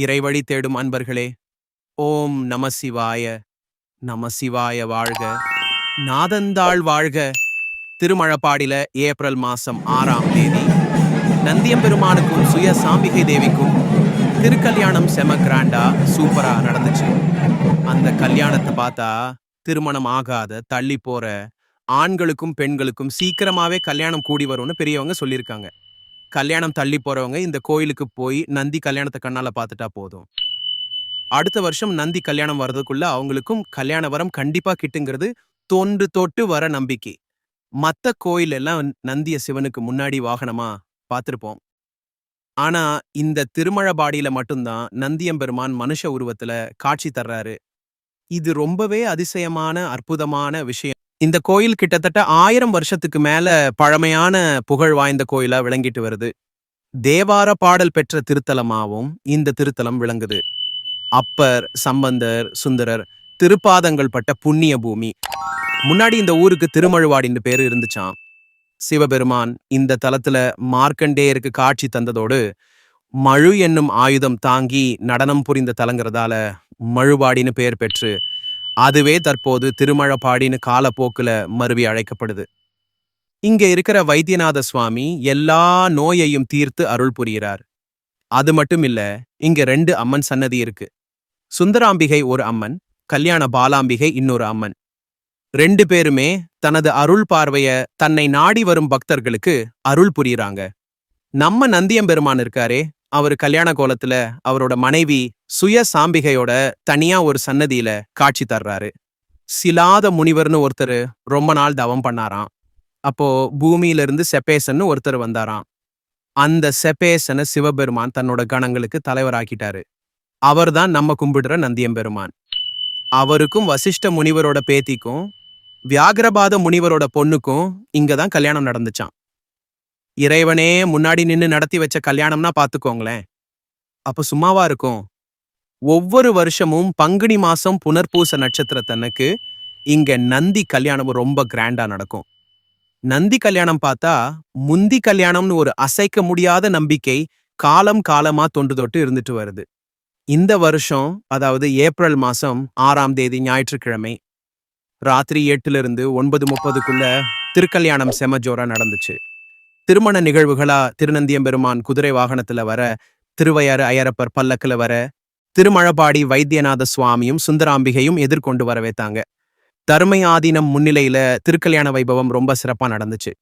இறைவழி தேடும் அன்பர்களே ஓம் நம சிவாய நம சிவாய வாழ்க. நாதந்தாள் வாழ்க. திருமழப்பாடில ஏப்ரல் மாசம் ஆறாம் தேதி. நந்தியம்பெருமானுக்கும் சுய சாம்பிகை தேவிக்கும் திருக்கல்யாணம் செம கிராண்டா சூப்பரா நடந்துச்சு. அந்த கல்யாணத்தை பார்த்தா திருமணம் ஆகாத தள்ளி போற ஆண்களுக்கும் பெண்களுக்கும் சீக்கிரமாவே கல்யாணம் கூடி வரும்னு பெரியவங்க சொல்லியிருக்காங்க. கல்யாணம் தள்ளி போறவங்க இந்த கோயிலுக்கு போய் நந்தி கல்யாணத்தை கண்ணால பார்த்துட்டா போதும். அடுத்த வருஷம் நந்தி கல்யாணம் வர்றதுக்குள்ள அவங்களுக்கும் கல்யாண வரம் கண்டிப்பா கிட்டுங்கிறது தொன்று தொட்டு வர நம்பிக்கை. மத்த கோயில் எல்லாம் நந்திய சிவனுக்கு முன்னாடி வாகனமா பார்த்திருப்போம். ஆனா இந்த திருமழபாடியில மட்டும்தான் நந்தியம்பெருமான் மனுஷ உருவத்துல காட்சி தர்றாரு. இது ரொம்பவே அதிசயமான அற்புதமான விஷயம். இந்த கோயில் கிட்டத்தட்ட ஆயிரம் வருஷத்துக்கு மேல பழமையான புகழ் வாய்ந்த கோயிலா விளங்கிட்டு வருது. தேவார பாடல் பெற்ற திருத்தலமாவும் இந்த திருத்தலம் விளங்குது. அப்பர் சம்பந்தர் சுந்தரர் திருப்பாதங்கள் பட்ட புண்ணிய பூமி. முன்னாடி இந்த ஊருக்கு திருமழுவாடின்னு பேரு இருந்துச்சாம். சிவபெருமான் இந்த தலத்துல மார்க்கண்டேயருக்கு காட்சி தந்ததோடு மழு என்னும் ஆயுதம் தாங்கி நடனம் புரிந்த தலங்கிறதால மழுவாடின்னு பெயர் பெற்று அதுவே தற்போது திருமழப்பாடின்னு காலப்போக்குல மருவி அழைக்கப்படுது. இங்க இருக்கிற வைத்தியநாத சுவாமி எல்லா நோயையும் தீர்த்து அருள் புரிகிறார் அது மட்டும் இல்ல இங்க ரெண்டு அம்மன் சன்னதி இருக்கு. சுந்தராம்பிகை ஒரு அம்மன் கல்யாண பாலாம்பிகை இன்னொரு அம்மன். ரெண்டு பேருமே தனது அருள் பார்வைய தன்னை நாடி வரும் பக்தர்களுக்கு அருள் புரியுறாங்க. நம்ம நந்தியம்பெருமான் இருக்காரே அவர் கல்யாண கோலத்துல அவரோட மனைவி சுய சாம்பிகையோட தனியா ஒரு சன்னதியில காட்சி தர்றாரு. சிலாத முனிவர்னு ஒருத்தர் ரொம்ப நாள் தவம் பண்ணாராம். அப்போ பூமியில இருந்து செப்பேசன்னு ஒருத்தர் வந்தாராம். அந்த செப்பேசனை சிவபெருமான் தன்னோட கணங்களுக்கு தலைவராக்கிட்டாரு. அவர்தான் நம்ம கும்பிடுற நந்தியம்பெருமான். அவருக்கும் வசிஷ்ட முனிவரோட பேத்திக்கும் வியாகரபாத முனிவரோட பொண்ணுக்கும் இங்கதான் கல்யாணம் நடந்துச்சாம். இறைவனே முன்னாடி நின்னு நடத்தி வச்ச கல்யாணம்னா பாத்துக்கோங்களேன். அப்ப சும்மாவா இருக்கும்? ஒவ்வொரு வருஷமும் பங்குனி மாசம் புனர்பூச நட்சத்திரத்தனுக்கு இங்க நந்தி கல்யாணம் ரொம்ப கிராண்டா நடக்கும். நந்தி கல்யாணம் பார்த்தா முந்தி கல்யாணம்னு ஒரு அசைக்க முடியாத நம்பிக்கை காலம் காலமா தொன்று தொட்டு இருந்துட்டு வருது. இந்த வருஷம் அதாவது ஏப்ரல் மாசம் ஆறாம் தேதி ஞாயிற்றுக்கிழமை ராத்திரி எட்டுல இருந்து ஒன்பது முப்பதுக்குள்ள திருக்கல்யாணம் செம ஜோரா நடந்துச்சு. திருமண நிகழ்வுகளா திருநந்தியம்பெருமான் குதிரை வாகனத்துல வர திருவையாறு ஐயரப்பர் பல்லக்கில் வர திருமழபாடி வைத்தியநாத சுவாமியும் சுந்தராம்பிகையும் எதிர்கொண்டு வரவேத்தாங்க. தருமை ஆதீனம் முன்னிலையில திருக்கல்யாண வைபவம் ரொம்ப சிறப்பா நடந்துச்சு.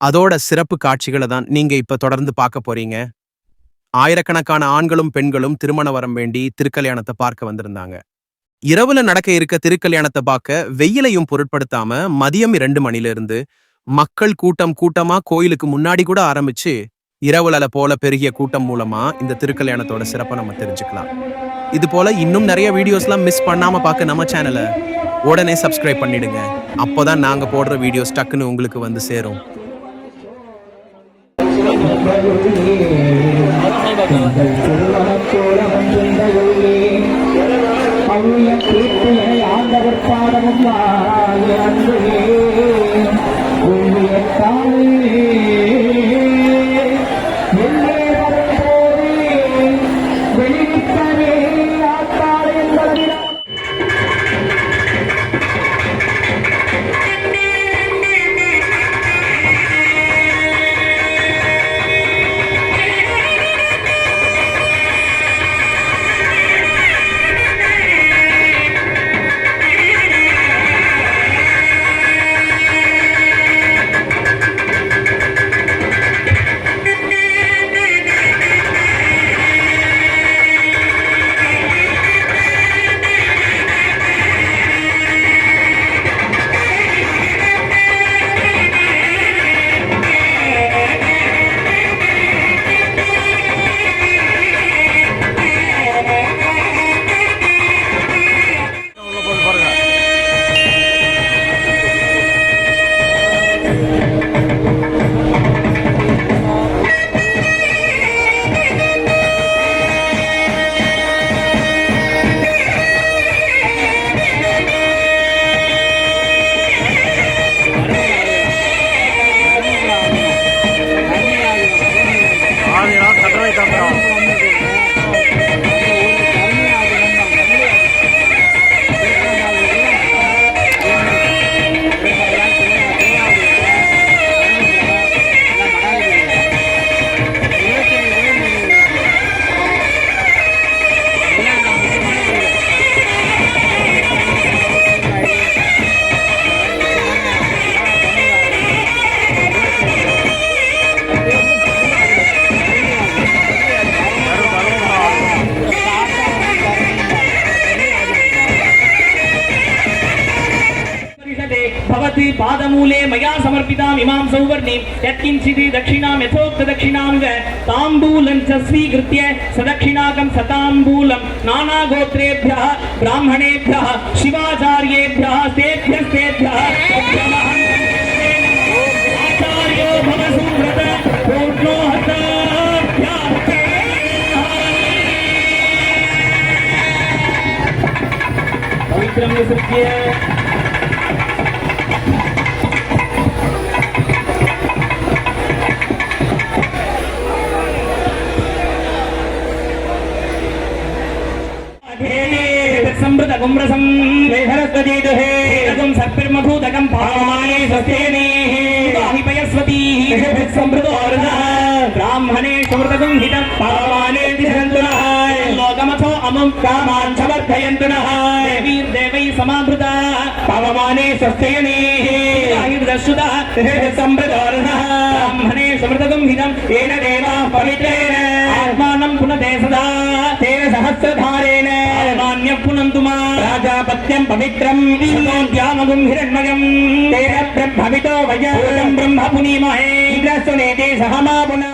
அதோட சிறப்பு காட்சிகளை தான் நீங்க இப்ப தொடர்ந்து பார்க்க போறீங்க. ஆயிரக்கணக்கான ஆண்களும் பெண்களும் திருமண வரம் வேண்டி திருக்கல்யாணத்தை பார்க்க வந்திருந்தாங்க. இரவுல நடக்க இருக்க திருக்கல்யாணத்தை பார்க்க வெயிலையும் பொருட்படுத்தாம மதியம் இரண்டு மணில இருந்து மக்கள் கூட்டம் கூட்டமா கோயிலுக்கு முன்னாடி கூட ஆரம்பிச்சு இரவுலல போல பெருகிய கூட்டம் மூலமா இந்த திருக்கல்யாணத்தோட சிறப்பை நம்ம தெரிஞ்சுக்கலாம். இது போல இன்னும் நிறைய வீடியோஸ்லாம் மிஸ் பண்ணாம பார்க்க நம்ம சேனலை உடனே சப்ஸ்கிரைப் பண்ணிடுங்க. அப்போதான் நாங்க போடுற வீடியோஸ் டக்குன்னு உங்களுக்கு வந்து சேரும். ஆண்டவர் பாடமும் पादमूले मया समर्पिताम् इमां सौवर्णीं। दक्षिणां यथोक्तदक्षिणां च ताम्बूलं च स्वीकृत्य सदक्षिणाकं सताम्बूलं। नानागोत्रेभ्यः, ब्राह्मणेभ्यः, शिवाचार्येभ्यः, तेभ्यस्तेभ्यः। आचार्यो సంభృత గుమ్రసం వేహరస్వతీదుహే సర్వం సర్పిర్మభూతకం పామాని స్వస్తేనే హిపయస్వతీ సంభృతో బ్రాహ్మణే సమృతం హితం పామానే తిసంతు లోకమథో అమం కామాన్ సమర్థయంతు దేవై సమాభృత పవమానే స్వస్తయనే దర్శుత సంభృతో బ్రాహ్మణే సమృతం హితం ఏన దేవా పవిత్రేణ ఆత్మానం పునదే సదా సహస్రధారేణ పునంతుమా రాజాపత్యం పవిత్రం. ధ్యానగుం హిరణ్మయం తేన బ్రహ్మవితో వయం బ్రహ్మ పునీమహే ఇంద్రస్సు నేతే సహమాపునా